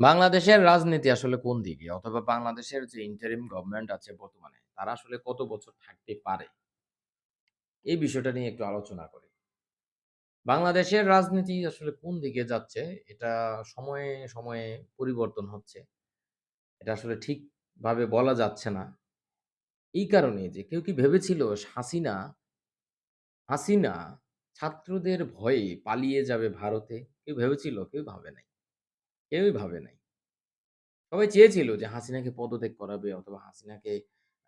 বাংলাদেশের রাজনীতি আসলে কোন দিকে? অথবা বাংলাদেশের যে ইন্টারিম গভর্নমেন্ট আছে বর্তমানে, তারা আসলে কত বছর থাকতে পারে? এই বিষয়টা নিয়ে একটু আলোচনা করি। বাংলাদেশের রাজনীতি আসলে কোন দিকে যাচ্ছে, এটা সময়ে, সময়ে পরিবর্তন হচ্ছে। এটা আসলে ঠিকভাবে বলা যাচ্ছে না। এই কারণে যে কেউ কি ভেবেছিল হাসিনা হাসিনা ছাত্রদের ভয়ে পালিয়ে যাবে ভারতে? কেউ ভেবেছিল? কেউ ভাবে নাই। কেউই ভাবে নাই। সবাই চেয়েছিল যে হাসিনাকে পদত্যাগ করাবে অথবা হাসিনাকে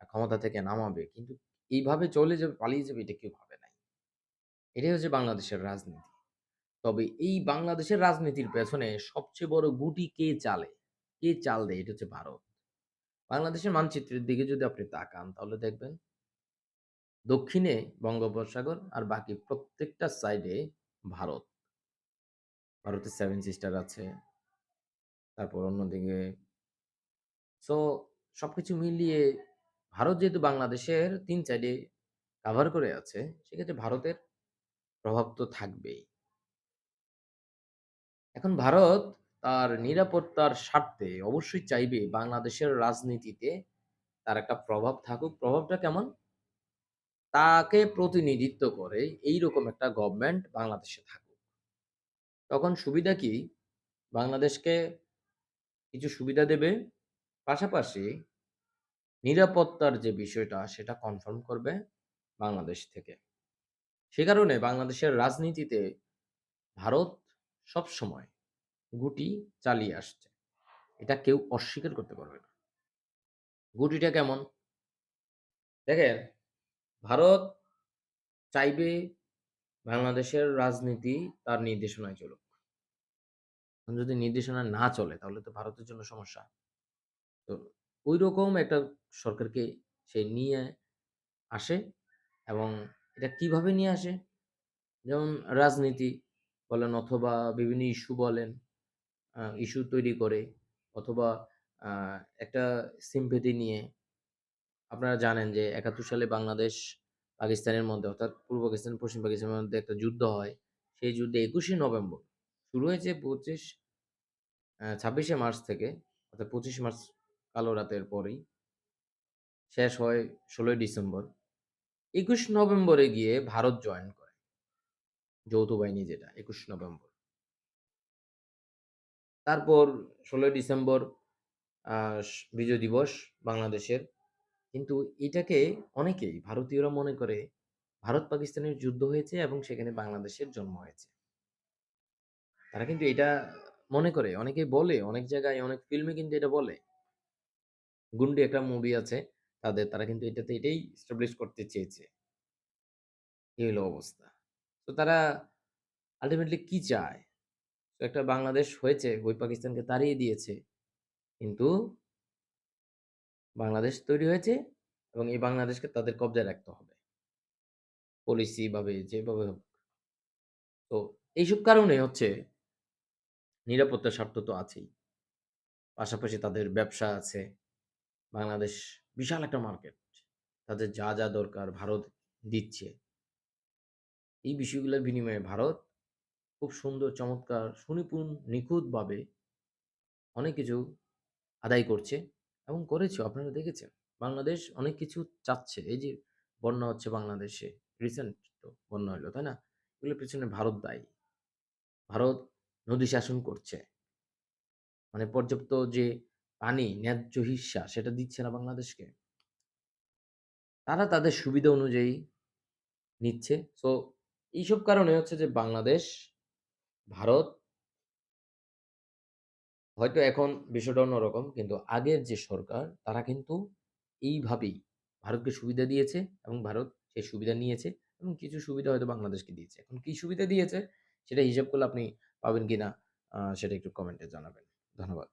ক্ষমতা থেকে নামাবে। কিন্তু এইভাবে চলে যাবে, পালিয়ে যাবে এটা কেউ ভাবে নাই। এটাই হচ্ছে বাংলাদেশের রাজনীতি। তবে এই বাংলাদেশের রাজনীতির পেছনে সবচেয়ে বড় গুটি কে চালে? কে চাল দেয়? এটা হচ্ছে ভারত। বাংলাদেশের মানচিত্রের দিকে যদি আপনি তাকান তাহলে দেখবেন দক্ষিণে বঙ্গোপসাগর আর বাকি প্রত্যেকটা সাইডে ভারত। ভারতের সেভেন সিস্টার আছে। তারপর অন্যদিকে সো সবকিছু মিলিয়ে ভারত যেহেতু বাংলাদেশের ৩ সাইডে কাভার করে আছে, সেক্ষেত্রে ভারতের প্রভাব তো থাকবেই। এখন ভারত তার নিরাপত্তার স্বার্থে অবশ্যই চাইবে বাংলাদেশের রাজনীতিতে তার একটা প্রভাব থাকুক। প্রভাবটা কেমন? তাকে প্রতিনিধিত্ব করে এইরকম একটা গভর্নমেন্ট বাংলাদেশে থাকুক। তখন সুবিধা কি? বাংলাদেশকে কিছু সুবিধা দেবে। পাশাপাশি নিরাপত্তার যে বিষয়টা সেটা কনফার্ম করবে বাংলাদেশ থেকে। সে কারণে বাংলাদেশের রাজনীতিতে ভারত সবসময় গুটি চালিয়ে আসছে। এটা কেউ অস্বীকার করতে পারবে না। গুটিটা কেমন? দেখেন, ভারত চাইবে বাংলাদেশের রাজনীতি তার নির্দেশনায় চলুক। যদি নির্দেশনা না চলে তাহলে তো ভারতের জন্য সমস্যা। তো ওই রকম একটা সরকারকে সে নিয়ে আসে এবং এটা কীভাবে নিয়ে আসে? যেমন রাজনীতি বলেন অথবা বিভিন্ন ইস্যু বলেন, ইস্যু তৈরি করে অথবা একটা sympathy নিয়ে আপনারা জানেন যে ৭১ সালে বাংলাদেশ পাকিস্তানের মধ্যে অর্থাৎ পূর্ব পাকিস্তান, পশ্চিম পাকিস্তানের মধ্যে একটা যুদ্ধ হয়। সেই যুদ্ধে ২১শে নভেম্বর শুরু হয়েছে ২৫ ২৬শে মার্চ থেকে অর্থাৎ ২৫ মার্চ কালো রাতের পরেই। শেষ হয় ১৬ই ডিসেম্বর। ২১ নভেম্বরে গিয়ে ভারত জয়েন করে। যৌথ বাহিনী যেটা ২১ নভেম্বর। তারপর ১৬ই ডিসেম্বর বিজয় দিবস বাংলাদেশের। কিন্তু এটাকে অনেকেই, ভারতীয়রা মনে করে, ভারত পাকিস্তানের যুদ্ধ হয়েছে এবং সেখানে বাংলাদেশের জন্ম হয়েছে। তারা কিন্তু এটা মনে করে, অনেকেই বলে, অনেক জায়গায় অনেক ফিল্মে কিন্তু এটা বলে। 'গুন্ডি' একটা মুভি আছে তাদের, তারা কিন্তু এটাতে এটাই এস্টাবলিশ করতে চেয়েছে। এই হলো অবস্থা। তো তারা আল্টিমেটলি কি চায়? তো একটা বাংলাদেশ হয়েছে, ওই পাকিস্তানকে তাড়িয়ে দিয়েছে। কিন্তু বাংলাদেশ তৈরি হয়েছে এবং এই বাংলাদেশকে তাদের কবজায় রাখতে হবে। পলিসি ভাবে যেভাবে হোক। তো এইসব কারণে হচ্ছে নিরাপত্তার স্বার্থ তো আছেই। পাশাপাশি তাদের ব্যবসা আছে। বাংলাদেশ বিশাল একটা মার্কেট। তাদের যা, যা দরকার ভারত দিচ্ছে। এই বিষয়গুলোর বিনিময়ে ভারত খুব সুন্দর চমৎকার সুনিপুণ নিখুঁতভাবে অনেক কিছু আদায় করছে এবং করেছেও আপনারা দেখেছেন। বাংলাদেশ অনেক কিছু চাচ্ছে। এই যে বন্যা হচ্ছে বাংলাদেশে, রিসেন্ট তো বন্যা হইল, তাই না? এগুলোর পেছনে ভারত দায়ী। ভারত নদী শাসন করছে। মানে পর্যাপ্ত যে পানি, ন্যায্য হিস্যা সেটা দিচ্ছে না বাংলাদেশকে। তারা তাদের সুবিধা অনুযায়ী নিচ্ছে। সো এইসব কারণে হচ্ছে যে বাংলাদেশ, ভারত হয়তো এখন বিষয়টা অন্যরকম। কিন্তু আগের যে সরকার তারা কিন্তু এইভাবেই ভারতকে সুবিধা দিয়েছে এবং ভারত সেই সুবিধা নিয়েছে এবং কিছু সুবিধা হয়তো বাংলাদেশকে দিয়েছে। এখন কি সুবিধা দিয়েছে সেটা হিসাব করলে আপনি পাবেন কি না সেটা একটু কমেন্টে জানাবেন। ধন্যবাদ।